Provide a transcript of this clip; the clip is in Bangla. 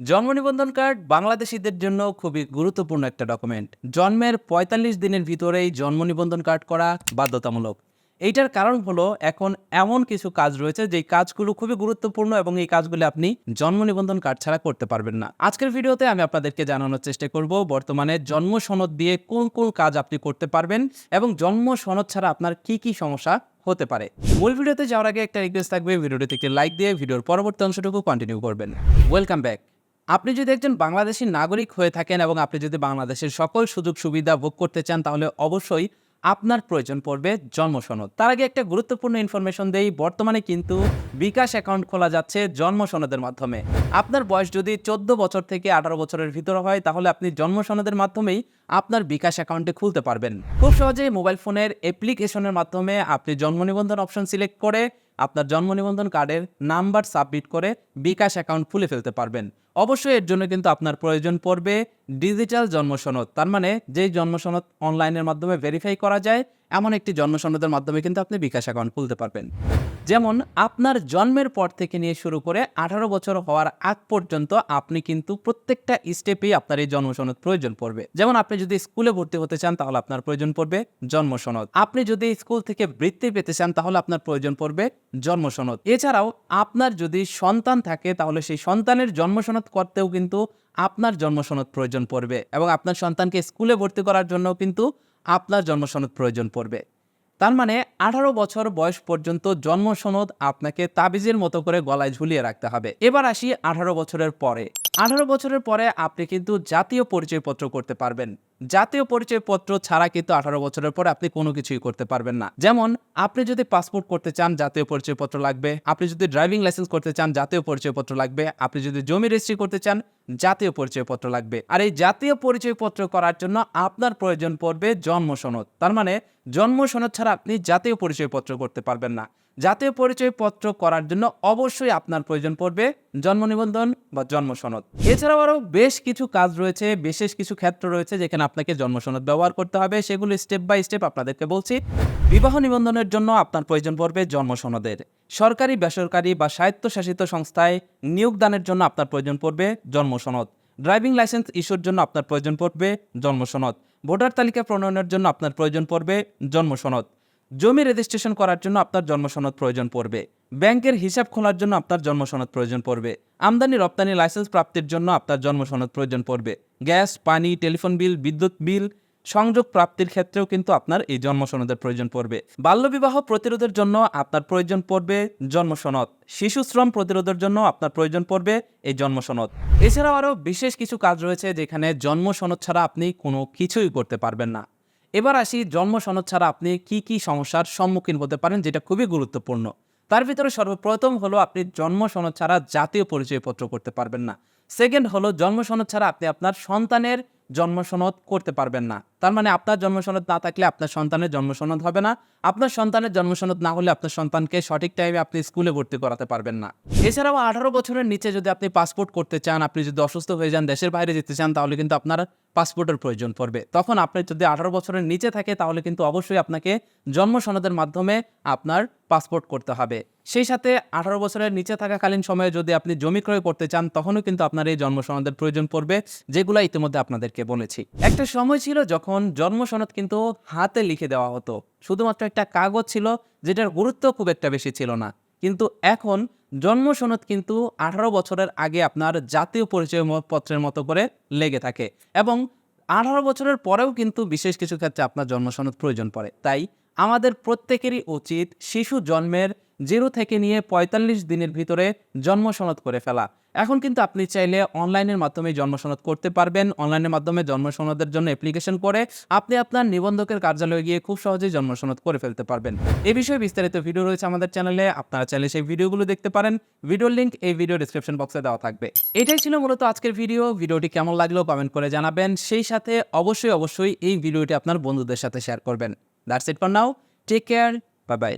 জন্ম নিবন্ধন কার্ড বাংলাদেশিদের জন্য খুবই গুরুত্বপূর্ণ একটা ডকুমেন্ট। জন্মের পঁয়তাল্লিশ দিনের ভিতরেই জন্ম নিবন্ধন কার্ড করা বাধ্যতামূলক। এইটার কারণ হলো, এখন এমন কিছু কাজ রয়েছে যেই কাজগুলো খুবই গুরুত্বপূর্ণ এবং এই কাজগুলো আপনি জন্ম নিবন্ধন কার্ড ছাড়া করতে পারবেন না। আজকের ভিডিওতে আমি আপনাদেরকে জানানোর চেষ্টা করব, বর্তমানে জন্ম সনদ দিয়ে কোন কোন কাজ আপনি করতে পারবেন এবং জন্ম সনদ ছাড়া আপনার কি কি সমস্যা হতে পারে। মূল ভিডিওতে যাওয়ার আগে একটা রিকোয়েস্ট থাকবে, ভিডিওটিতে একটি লাইক দিয়ে ভিডিওর পরবর্তী অংশটুকু কন্টিনিউ করবেন। ওয়েলকাম ব্যাক আপনি যদি একজন বাংলাদেশি নাগরিক হয়ে থাকেন এবং আপনি যদি বাংলাদেশের সকল সুযোগ সুবিধা ভোগ করতে চান, তাহলে অবশ্যই আপনার প্রয়োজন পড়বে জন্ম সনদ তার আগে একটা গুরুত্বপূর্ণ ইনফরমেশন দেই। বর্তমানে কিন্তু বিকাশ অ্যাকাউন্ট খোলা যাচ্ছে জন্ম সনদের মাধ্যমে। আপনার বয়স যদি চোদ্দ বছর থেকে আঠারো বছরের ভিতরে হয়, তাহলে আপনি জন্ম সনদের মাধ্যমেই আপনার বিকাশ অ্যাকাউন্টে খুলতে পারবেন। খুব সহজেই মোবাইল ফোনের অ্যাপ্লিকেশনের মাধ্যমে আপনি জন্ম নিবন্ধন অপশন সিলেক্ট করে আপনার জন্ম নিবন্ধন কার্ডের নাম্বার সাবমিট করে বিকাশ অ্যাকাউন্ট খুলে ফেলতে পারবেন। অবশ্যই এর জন্য কিন্তু আপনার প্রয়োজন পড়বে ডিজিটাল জন্মসনদ। তার মানে যেই জন্মসনদ অনলাইনের মাধ্যমে ভেরিফাই করা যায় এমন একটি জন্ম মাধ্যমে কিন্তু আপনি বিকাশ অ্যাকাউন্ট খুলতে পারবেন। যেমন, আপনার জন্মের পর থেকে নিয়ে শুরু করে আঠারো বছর হওয়ার আগ পর্যন্ত আপনি কিন্তু প্রত্যেকটা স্টেপেই আপনার এই জন্ম সনদ প্রয়োজন পড়বে। যেমন, আপনি যদি স্কুলে ভর্তি হতে চান তাহলে আপনার প্রয়োজন পড়বে জন্ম সনদ আপনি যদি স্কুল থেকে বৃত্তি পেতে চান তাহলে আপনার প্রয়োজন পড়বে জন্ম সনদ এছাড়াও, আপনার যদি সন্তান থাকে তাহলে সেই সন্তানের জন্ম সনদ করতেও কিন্তু আপনার জন্ম সনদ প্রয়োজন পড়বে এবং আপনার সন্তানকে স্কুলে ভর্তি করার জন্য কিন্তু আপনার জন্মসনদ প্রয়োজন পড়বে। তার মানে আঠারো বছর বয়স পর্যন্ত জন্মসনদ আপনাকে তাবিজের মতো করে গলায় ঝুলিয়ে রাখতে হবে। এবার আসি আঠারো বছরের পরে। আঠারো বছরের পরে আপনি কিন্তু জাতীয় পরিচয়পত্র করতে পারবেন। জাতীয় পরিচয়পত্র ছাড়া কিন্তু আঠারো বছরের পরে আপনি কোনো কিছুই করতে পারবেন না। যেমন, আপনি যদি পাসপোর্ট করতে চান, জাতীয় পরিচয়পত্র লাগবে। আপনি যদি ড্রাইভিং লাইসেন্স করতে চান, জাতীয় পরিচয়পত্র লাগবে। আপনি যদি জমি রেজিস্ট্রি করতে চান, জাতীয় পরিচয়পত্র লাগবে। আর এই জাতীয় পরিচয়পত্র করার জন্য আপনার প্রয়োজন পড়বে জন্ম সনদ। তার মানে জন্ম সনদ ছাড়া আপনি জাতীয় পরিচয়পত্র করতে পারবেন না। জাতীয় পরিচয়পত্র করার জন্য অবশ্যই আপনার প্রয়োজন পড়বে জন্ম নিবন্ধন বা জন্ম সনদ। এছাড়াও আরও বেশ কিছু কাজ রয়েছে, বিশেষ কিছু ক্ষেত্র রয়েছে যেখানে আপনাকে জন্ম সনদ ব্যবহার করতে হবে। সেগুলো স্টেপ বাই স্টেপ আপনাদেরকে বলছি। বিবাহ নিবন্ধনের জন্য আপনার প্রয়োজন পড়বে জন্ম সনদের। সরকারি, বেসরকারি বা স্বায়ত্তশাসিত সংস্থায় নিয়োগদানের জন্য আপনার প্রয়োজন পড়বে জন্ম সনদ। ড্রাইভিং লাইসেন্স ইস্যুর জন্য আপনার প্রয়োজন পড়বে জন্ম সনদ। ভোটার তালিকা প্রণয়নের জন্য আপনার প্রয়োজন পড়বে জন্ম সনদ। জমি রেজিস্ট্রেশন করার জন্য আপনার জন্মসনদ প্রয়োজন পড়বে। ব্যাংকের হিসাব খোলার জন্য আপনার জন্মসনদ প্রয়োজন পড়বে। আমদানি রপ্তানি লাইসেন্স প্রাপ্তির জন্য আপনার জন্মসনদ প্রয়োজন পড়বে। গ্যাস, পানি, টেলিফোন বিল, বিদ্যুৎ বিল, সংযোগ প্রাপ্তির ক্ষেত্রেও কিন্তু আপনার এই জন্মসনদের প্রয়োজন পড়বে। বাল্যবিবাহ প্রতিরোধের জন্য আপনার প্রয়োজন পড়বে জন্মসনদ। শিশু শ্রম প্রতিরোধের জন্য আপনার প্রয়োজন পড়বে এই জন্মসনদ। এছাড়াও আরও বিশেষ কিছু কাজ রয়েছে যেখানে জন্মসনদ ছাড়া আপনি কোনো কিছুই করতে পারবেন না। এবার আসি জন্ম সনদ ছাড়া আপনি কি কি সমস্যার সম্মুখীন হতে পারেন, যেটা খুবই গুরুত্বপূর্ণ। তার ভিতরে সর্বপ্রথম হলো আপনি জন্ম সনদ ছাড়া জাতীয় পরিচয়পত্র করতে পারবেন না। সেকেন্ড হলো জন্ম সনদ ছাড়া আপনি আপনার সন্তানের জন্ম সনদ করতে পারবেন না। তার মানে আপনার জন্ম সনদ না থাকলে আপনার সন্তানের জন্ম সনদ হবে না। আপনার সন্তানের জন্ম সনদ না হলে আপনার সন্তানকে সঠিক টাইমে আপনি স্কুলে ভর্তি করাতে পারবেন না। এছাড়াও আঠারো বছরের নিচে যদি আপনি পাসপোর্ট করতে চান, আপনি যদি অসুস্থ হয়ে যান, দেশের বাইরে যেতে চান, তাহলে কিন্তু আপনার পাসপোর্টের প্রয়োজন পড়বে। তখন আপনি যদি আঠারো বছরের নিচে থাকে, তাহলে কিন্তু অবশ্যই আপনাকে জন্ম সনদের মাধ্যমে আপনার পাসপোর্ট করতে হবে। সেই সাথে আঠারো বছরের নিচে থাকাকালীন সময়ে যদি আপনি জমি ক্রয় করতে চান, তখনও কিন্তু আপনার এই জন্ম সনদের প্রয়োজন পড়বে, যেগুলো ইতিমধ্যে আপনাদেরকে বলেছি। একটা সময় ছিল যখন জন্ম সনদ কিন্তু হাতে লিখে দেওয়া হতো। শুধুমাত্র একটা কাগজ ছিল, যেটার গুরুত্ব খুব একটা বেশি ছিল না। কিন্তু এখন জন্ম সনদ কিন্তু আঠারো বছরের আগে আপনার জাতীয় পরিচয় পত্রের মতো করে লেগে থাকে এবং আঠারো বছরের পরেও কিন্তু বিশেষ কিছু ক্ষেত্রে আপনার জন্মসনদ প্রয়োজন পড়ে। তাই আমাদের প্রত্যেকেরই উচিত শিশু জন্মের জিরো থেকে নিয়ে পঁয়তাল্লিশ দিনের ভিতরে জন্ম সনদ করে ফেলা। এখন কিন্তু আপনি চাইলে অনলাইনের মাধ্যমে জন্ম সনদ করতে পারবেন। অনলাইনের মাধ্যমে জন্ম সনদের জন্য অ্যাপ্লিকেশন করে আপনি আপনার নিবন্ধকের কার্যালয়ে গিয়ে খুব সহজেই জন্ম সনদ করে ফেলতে পারবেন। এ বিষয়ে বিস্তারিত ভিডিও রয়েছে আমাদের চ্যানেলে আপনারা চাইলে সেই ভিডিওগুলো দেখতে পারেন। ভিডিওর লিঙ্ক এই ভিডিও ডিসক্রিপশন বক্সে দেওয়া থাকবে। এটাই ছিল মূলত আজকের ভিডিও ভিডিওটি কেমন লাগল কমেন্ট করে জানাবেন। সেই সাথে অবশ্যই অবশ্যই এই ভিডিওটি আপনার বন্ধুদের সাথে শেয়ার করবেন। That's it for now take care bye bye